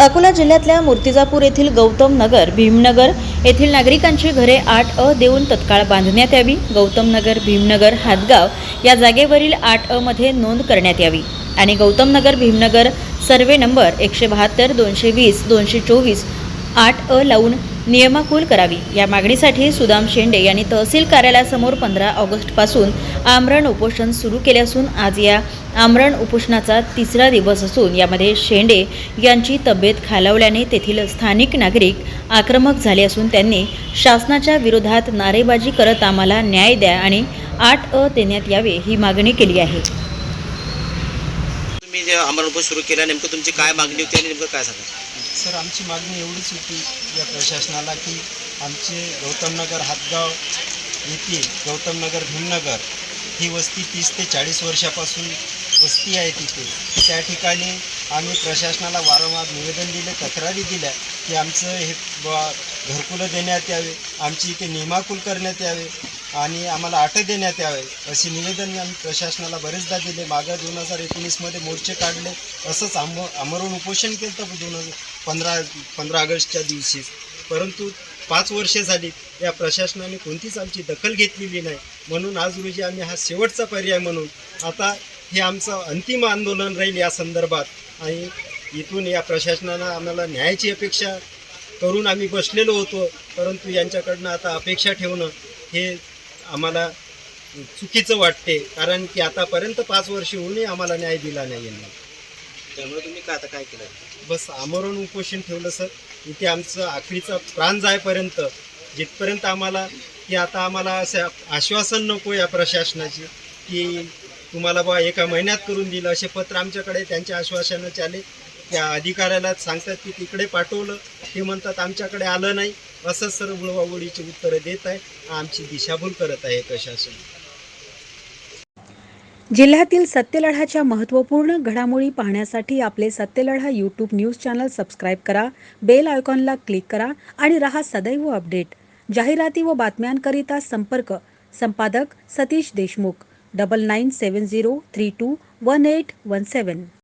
अकोला जिल्ह्यातल्या मूर्तिजापूर येथील गौतम नगर भीमनगर येथील नागरिकांची घरे आठ अ देऊन तत्काळ बांधण्यात यावी. गौतम नगर भीमनगर हातगाव या जागेवरील आठ अ मध्ये नोंद करण्यात यावी. आणि गौतम नगर भीमनगर सर्वे नंबर एकशे बहात्तर दोनशे वीस दोनशे चोवीस आठ अ लावून नियमाकूल करावी. या मागणीसाठी सुदाम शेंडे यांनी तहसील कार्यालयासमोर पंधरा ऑगस्टपासून आमरण उपोषण सुरू केले असून आज या आमरण उपोषणाचा तिसरा दिवस असून यामध्ये शेंडे यांची तब्येत खालावल्याने तेथील स्थानिक नागरिक आक्रमक झाले असून त्यांनी शासनाच्या विरोधात नारेबाजी करत आम्हाला न्याय द्या आणि आठ अ देण्यात यावे ही मागणी केली आहे. तुम्ही जे आमरण उपोषण सुरू केलं नेमकं तुमची काय मागणी होती आणि नेमकं काय सांगा सर आमची मागणी एवढीच होती या प्रशासनाला की आमचे गौतमनगर हातगाव येथील गौतमनगर भीमनगर ही वस्ती तीस ते चाळीस वर्षापासून वस्ती आहे तिथे. त्या ठिकाणी आम्ही प्रशासनाला वारंवार निवेदन दिले तक्रारी दिल्या की आमचं हे घरकुलं देण्यात यावे आमची इथे नियमाकुल करण्यात यावे. आणि आम्हाला अटक देण्यात यावे असे निवेदन आम्ही प्रशासनाला बरेचदा दिले. मागं दोन हजार एकोणीसमध्ये मोर्चे काढले. असंच आम आमरण उपोषण केलं होतं दोन हजार पंधरा पंधरा ऑगस्टच्या दिवशी. परंतु पाच वर्षे झाली या प्रशासनाने कोणतीच आमची दखल घेतलेली नाही. म्हणून आज रोजी आम्ही हा शेवटचा पर्याय म्हणून आता हे आमचं अंतिम आंदोलन राहील या संदर्भात. आणि इथून या प्रशासनानं आम्हाला न्यायाची अपेक्षा करून आम्ही बसलेलो होतो. परंतु यांच्याकडनं आता अपेक्षा ठेवणं हे आम्हाला चुकीचं वाटते कारण की आतापर्यंत पाच वर्ष होऊनही आम्हाला न्याय दिला नाही यांनी. त्यामुळे तुम्ही काय आता काय केलं? बस आमरण उपोषण ठेवलं सर. इथे आमचं आखरीचा प्राण जायपर्यंत जिथपर्यंत आम्हाला की आता आम्हाला असं आश्वासन नको या प्रशासनाची की तुम्हाला बा एका महिन्यात करून दिलं असे पत्र आमच्याकडे त्यांच्या आश्वासनाचे आले. त्या अधिकाऱ्याला सांगतात की तिकडे पाठवलं. ते म्हणतात आमच्याकडे आलं नाही. असं सर उळवाउळीची उत्तरं देत आहे आमची दिशाभूल करत आहे प्रशासन. जिल्ह्यातील सत्यलढाच्या महत्त्वपूर्ण घडामोडी पाहण्यासाठी आपले Satyaladha YouTube news channel subscribe करा बेल आयकॉनला क्लिक करा आणि रहा सदैव अपडेट. जाहिराती व बातम्यांकरिता संपर्क संपादक Satish Deshmukh. Double nine seven zero three two one eight one seven.